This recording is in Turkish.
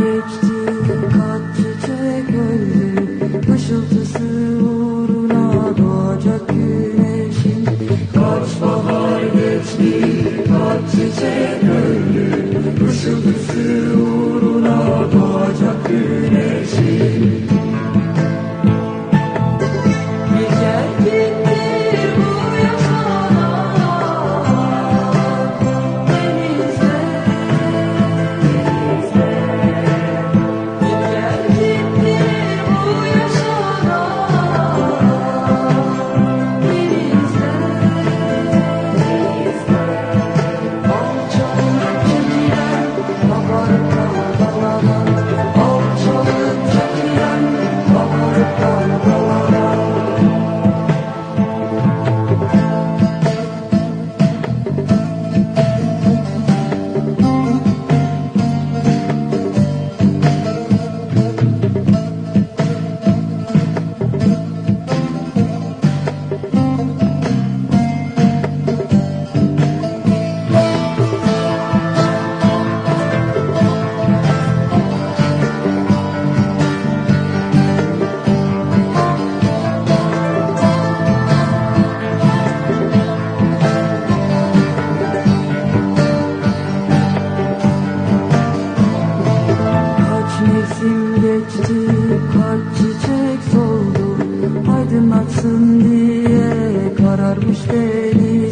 Geçti katlıca göldü Işıltısı uğruna doğacak güneşin. Kaç bahar geçti katlıca göldü Işıltısı uğruna doğacak güneşin. Mevsim geçti, kaç çiçek soldu? Aydınlatsın diye kararmış geçti,